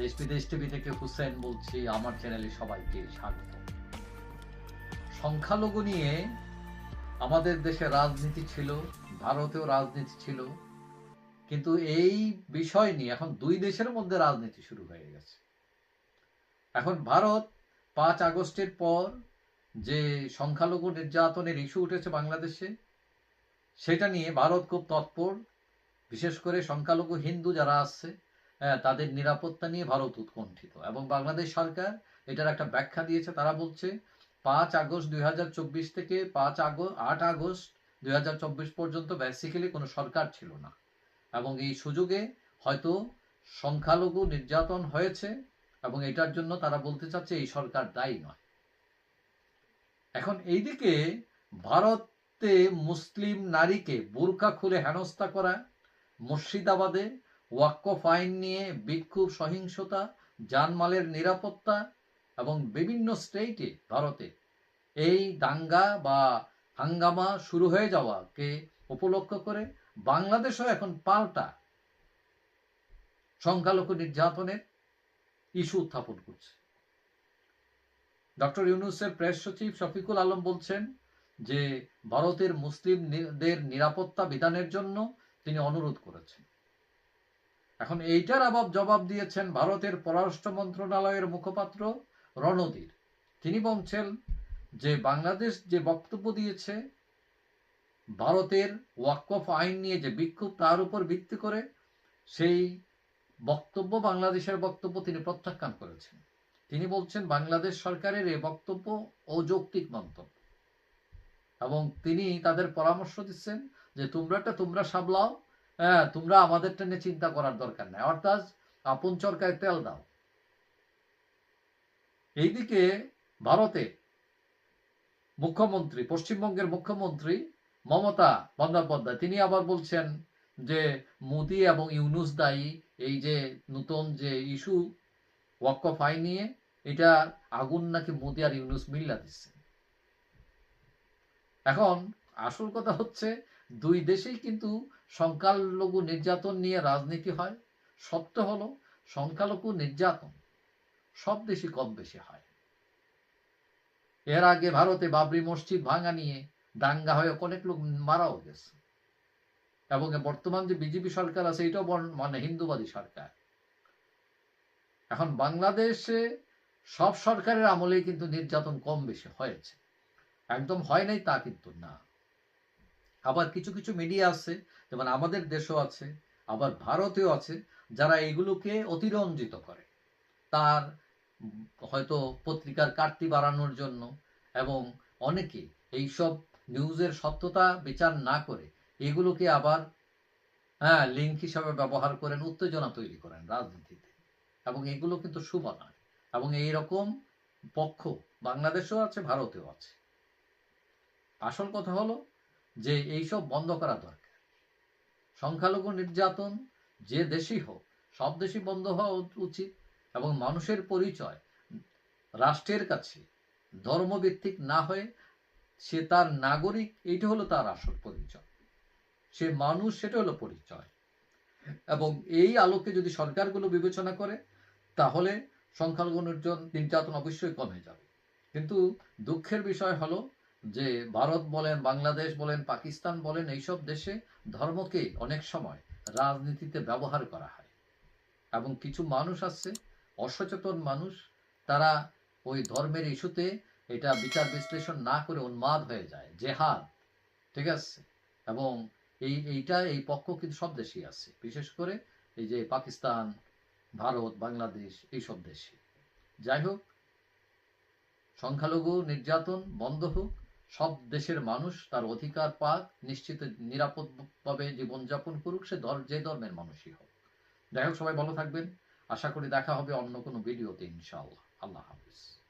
দেশ বিদেশ টিভি থেকে হুসেন বলছি, আমার চ্যানেলে সবাইকে স্বাগত। সংখ্যালঘু নিয়ে আমাদের দেশে রাজনীতি ছিল, ভারতেও রাজনীতি ছিল, কিন্তু এই বিষয় নিয়ে এখন দুই দেশের মধ্যে রাজনীতি শুরু হয়ে গেছে। এখন ভারত পাঁচ আগস্টের পর যে সংখ্যালঘু নির্যাতনের ইস্যু উঠেছে বাংলাদেশে, সেটা নিয়ে ভারত খুব তৎপর, বিশেষ করে সংখ্যালঘু হিন্দু যারা আছে হ্যাঁ, তাদের নিরাপত্তা নিয়ে ভারত উৎকণ্ঠিত। এবং বাংলাদেশ সরকার এটার একটা ব্যাখ্যা দিয়েছে। তারা বলছে পাঁচ আগস্ট দুই হাজার চব্বিশ থেকে পাঁচ আগস্ট আট আগস্ট দুই হাজার চব্বিশ পর্যন্ত বেসিক্যালি কোনো সরকার ছিল না। এবং এই সুযোগে হয়তো সংখ্যালঘু নির্যাতন হয়েছে এবং এটার জন্য তারা বলতে চাচ্ছে এই সরকার দায়ী নয়। এখন এইদিকে ভারতে মুসলিম নারীকে বোরকা খুলে হেনস্থা করা মুর্শিদাবাদে ওয়াক্কফ আইন নিয়ে বিক্ষোভ সহিংসতা, জানমালের নিরাপত্তা এবং বিভিন্ন স্টেটে ভারতে এই দাঙ্গা বা হাঙ্গামা শুরু হয়ে যাওয়াকে উপলক্ষ করে বাংলাদেশও এখন পাল্টা সংখ্যালঘু নির্যাতনের ইস্যু উত্থাপন করছে। ডক্টর ইউনুসের প্রেস সচিব শফিকুল আলম বলছেন যে, ভারতের মুসলিমদের নিরাপত্তা বিধানের জন্য তিনি অনুরোধ করেছেন। এখন এইটার আবাব জবাব দিয়েছেন ভারতের পররাষ্ট্র মন্ত্রণালয়ের মুখপাত্র রণধীর। তিনি বলছেন যে বাংলাদেশ যে বক্তব্য দিয়েছে, ভারতের ওয়াকফ আইন নিয়ে যে বিক্ষোভ তার উপর ভিত্তি করে, সেই বক্তব্য, বাংলাদেশের বক্তব্য তিনি প্রত্যাখ্যান করেছেন। তিনি বলছেন, বাংলাদেশ সরকারের এ বক্তব্য অযৌক্তিক মন্তব্য। এবং তিনি তাদের পরামর্শ দিচ্ছেন যে তোমরাটা তোমরা সামলাও হ্যাঁ তোমরা আমাদেরটা নিয়ে চিন্তা করার দরকার নাই। অর্থাৎ আপন চরকায় তেল দাও। এইদিকে ভারতে মুখ্যমন্ত্রী, পশ্চিমবঙ্গের মুখ্যমন্ত্রী মমতা বন্দ্যোপাধ্যায়, তিনি আবার বলছেন যে মোদি এবং ইউনুস দায়ী, এই যে নতুন যে ইস্যু, ওয়াকফ আইন নিয়ে, এটা আগুন নাকি মোদি আর ইউনুস মিল্লা দিচ্ছে। এখন আসল কথা হচ্ছে দুই দেশেই কিন্তু সংখ্যালঘু নির্যাতন নিয়ে রাজনীতি হয়। সত্য হলো, সংখ্যালঘু নির্যাতন সব দেশে কম বেশি হয়। এর আগে ভারতে বাবরি মসজিদ ভাঙা নিয়ে দাঙ্গা হয়ে অনেক লোক মারাও গেছে। এবং বর্তমান যে বিজেপি সরকার আছে, এটাও মানে হিন্দুবাদী সরকার। এখন বাংলাদেশে সব সরকারের আমলেই কিন্তু নির্যাতন কম বেশি হয়েছে। একদম হয় নাই তা কিন্তু না। আবার কিছু কিছু মিডিয়া আছে, যেমন আমাদের দেশও আছে, আবার ভারতেও আছে, যারা এগুলোকে অতিরঞ্জিত করে। তার হয়তো পত্রিকার কাটতি বাড়ানোর জন্য এবং অনেকে এইসব নিউজের সত্যতা বিচার না করে এগুলোকে আবার হ্যাঁ লিঙ্ক হিসাবে ব্যবহার করেন, উত্তেজনা তৈরি করেন রাজনীতিতে। এবং এগুলো কিন্তু শুভ নয়। এবং এই রকম পক্ষ বাংলাদেশেও আছে, ভারতেও আছে। আসল কথা হলো যে এইসব বন্ধ করা দরকার। সংখ্যালঘু নির্যাতন যে দেশই হোক, সব দেশই বন্ধ হওয়া উচিত এবং মানুষের পরিচয় রাষ্ট্রের কাছে ধর্মভিত্তিক না হয়ে সে তার নাগরিক, এইটা হলো তার আসল পরিচয়। সে মানুষ, সেটা হলো পরিচয়। এবং এই আলোকে যদি সরকারগুলো বিবেচনা করে, তাহলে সংখ্যালঘু নির্যাতন নির্যাতন অবশ্যই কমে যাবে। কিন্তু দুঃখের বিষয় হলো যে ভারত বলেন, বাংলাদেশ বলেন, পাকিস্তান বলেন, এইসব দেশে ধর্মকে অনেক সময় রাজনীতিতে ব্যবহার করা হয়। এবং কিছু মানুষ আছে, অসচেতন মানুষ, তারা ওই ধর্মের ইস্যুতে এটা বিচার বিশ্লেষণ না করে উন্মাদ হয়ে যায়, জেহাদ, ঠিক আছে? এবং এই, এইটা, এই পক্ষ কিন্তু সব দেশেই আছে, বিশেষ করে এই যে পাকিস্তান, ভারত, বাংলাদেশ, এইসব দেশে। যাই হোক, সংখ্যালঘু, নির্যাতন বন্ধ হোক সব দেশের মানুষ তার অধিকার পাক, নিশ্চিত নিরাপদ নিরাপদভাবে জীবনযাপন করুক, সে ধর- যে ধর্মের মানুষই হোক। যাই হোক, সবাই ভালো থাকবেন। আশা করি দেখা হবে অন্য কোনো ভিডিওতে, ইনশাআল্লাহ। আল্লাহ হাফিজ।